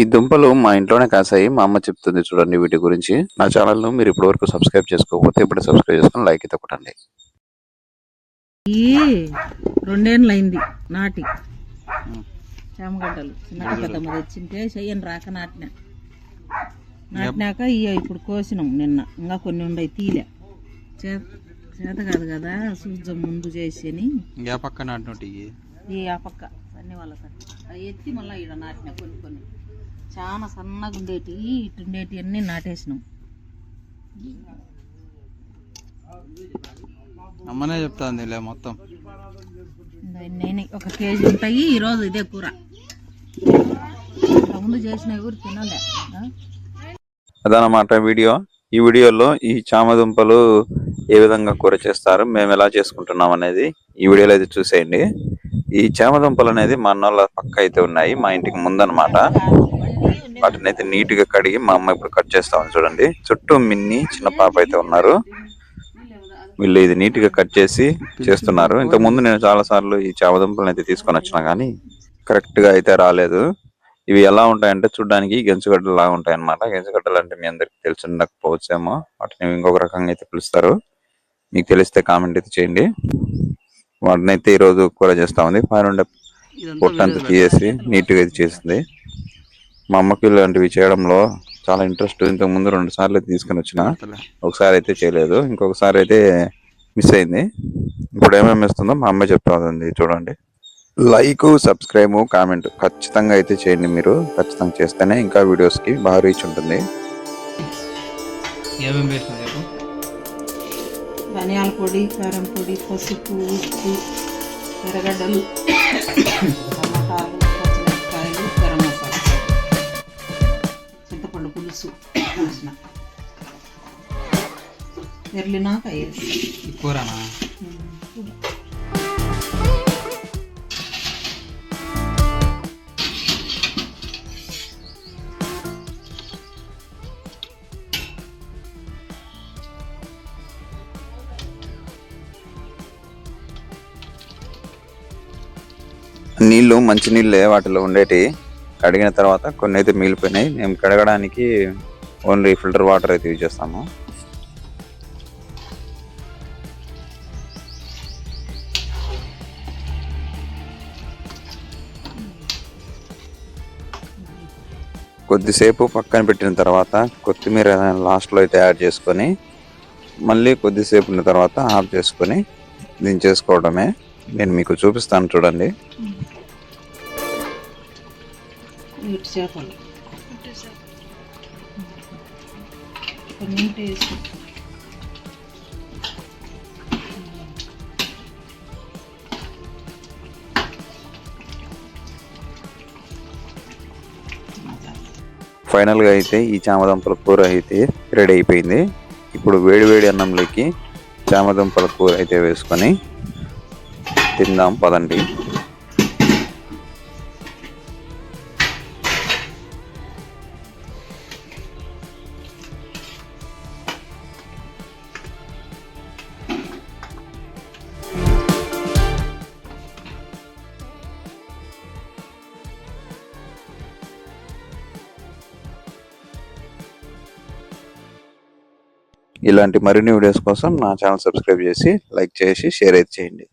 ఈ దుంపలు మా ఇంట్లోనే కాసాయి. మా అమ్మ చెప్తుంది చూడండి వీటి గురించి. నా ఛానల్ను మీరు ఇప్పటివరకు సబ్స్క్రైబ్ చేసుకోకపోతే ఇప్పుడు సబ్స్క్రైబ్ చేసుకొని లైక్ అయితే కొట్టండి. ఈ రెండేళ్ళు అయింది నాటి. చామగడ్డలు. చిన్న పెద్దమ్మ తెచ్చింటే చెయ్యని రాక నాటిన. నాటినాక ఇయ్య ఇప్పుడు కోసినాం నిన్న. ఇంకా కొన్ని ఉండయి తీలే. చేత చేత కాదు కదా సూర్యం ముందు చేసేని. ఇంకా పక్క నాటినట్టు ఈ ఆ పక్క అన్ని వాళ్ళ అవి ఎత్తి మళ్ళీ ఈడ నాటిన కొన్ని కొన్ని. చాలా సన్నగా ఉండేటి ఇటు ఉండేటి అన్నీ నాటేసినాం. అమ్మనే చెప్తాంది లే మొత్తం. నేనే ఒక కేజీ ఉంటాయి ఈరోజు ఇదే కూర. ముందు చేసినవి కూడా తినలే? అదనమాట వీడియో. ఈ వీడియోలో ఈ చామదుంపలు ఏ విధంగా కూర చేస్తారు మేము ఎలా చేసుకుంటున్నాం అనేది ఈ వీడియోలో అయితే చూసేయండి. ఈ చామదుంపలు అనేది మా అన్నోళ్ళ పక్క అయితే ఉన్నాయి మా ఇంటికి ముందనమాట. వాటిని అయితే నీట్గా కడిగి మా అమ్మ ఇప్పుడు కట్ చేస్తా ఉంది చూడండి. చుట్టూ మిన్ని చిన్న పాప అయితే ఉన్నారు. వీళ్ళు ఇది నీట్గా కట్ చేసి చేస్తున్నారు. ఇంతకు ముందు నేను చాలా సార్లు ఈ చామదుంపలను అయితే తీసుకొని వచ్చినా గానీ కరెక్ట్గా అయితే రాలేదు. ఇవి ఎలా ఉంటాయంటే చూడడానికి గెంచుగడ్డలు లాగా ఉంటాయి అనమాట గెంచుగడ్డలు అంటే మీ అందరికి తెలిసి ఉండకపోవచ్చేమో. వాటిని ఇంకొక రకంగా అయితే పిలుస్తారు. మీకు తెలిస్తే కామెంట్ అయితే చేయండి. వాటిని అయితే ఈ రోజు కూర చేస్తా ఉంది. పైన ఉండే పొట్టంతా తీసేసి నీట్గా అయితే చేసింది. మా అమ్మకి ఇలాంటివి చేయడంలో చాలా ఇంట్రెస్ట్ ఇంతకు ముందు రెండు సార్లు అయితే తీసుకొని వచ్చిన. ఒకసారి అయితే చేయలేదు. ఇంకొకసారి అయితే మిస్ అయింది. ఇప్పుడు ఏమేమి ఇస్తుందో మా అమ్మ చెప్తా ఉంది. చూడండి. లైక్ సబ్స్క్రైబ్ కామెంట్ ఖచ్చితంగా అయితే చేయండి మీరు. ఖచ్చితంగా చేస్తేనే ఇంకా వీడియోస్కి బాగా రీచ్ ఉంటుంది. ధనియాల పొడి కారం పొడి పసుపు ఉప్పు ఎర్రగడ్డలు. ఎర్లినాక కూరనా? నీళ్ళు మంచి నీళ్ళే వాటిలో ఉండేటి? కడిగిన తర్వాత కొన్ని అయితే మిగిలిపోయినాయి. మేము కడగడానికి ఓన్లీ ఫిల్టర్ వాటర్ అయితే యూజ్ చేస్తాము. కొద్దిసేపు పక్కన పెట్టిన తర్వాత కొత్తిమీర లాస్ట్లో అయితే యాడ్ చేసుకొని మళ్ళీ కొద్దిసేపు ఉన్న తర్వాత ఆఫ్ చేసుకొని దించేసుకోవడమే. నేను మీకు చూపిస్తాను చూడండి. చేపలు ఫైనల్గా అయితే ఈ చామదుంపల కూర అయితే రెడీ అయిపోయింది. ఇప్పుడు వేడి వేడి అన్నంలోకి చామదుంపల కూర అయితే వేసుకొని తిందాం పదండి. ఇలాంటి మరిన్ని వీడియోస్ కోసం నా ఛానల్ సబ్స్క్రైబ్ చేసి లైక్ చేసి షేర్ అయితే చేయండి.